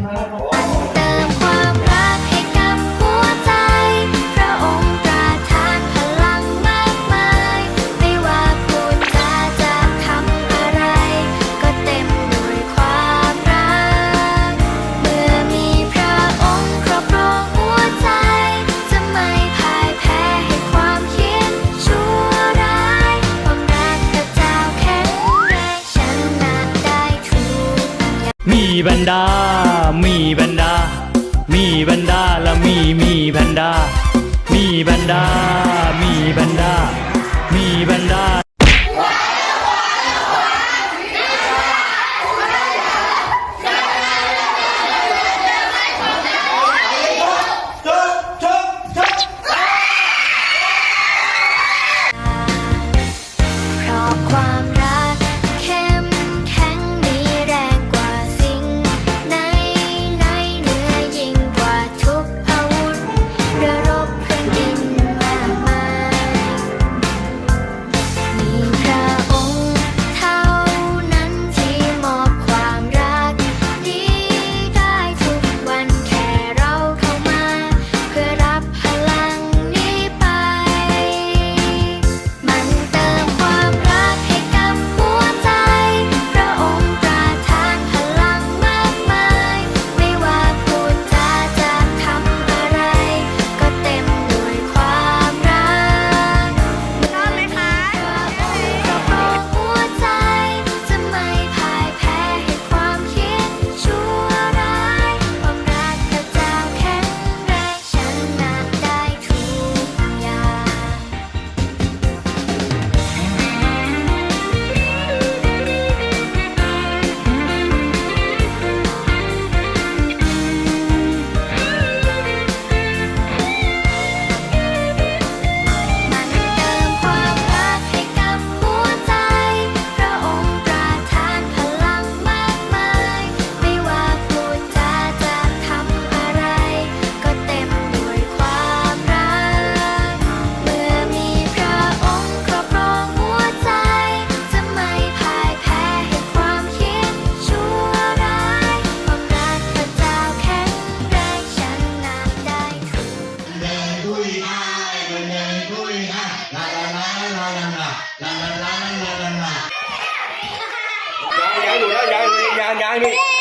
Gracias. ีแพนด้ามีแพนด้ามีแพนด้าและมีมีแพนด้ามีแพนด้ามีแพนด้ามีแพนด้าความ 我是你爸爸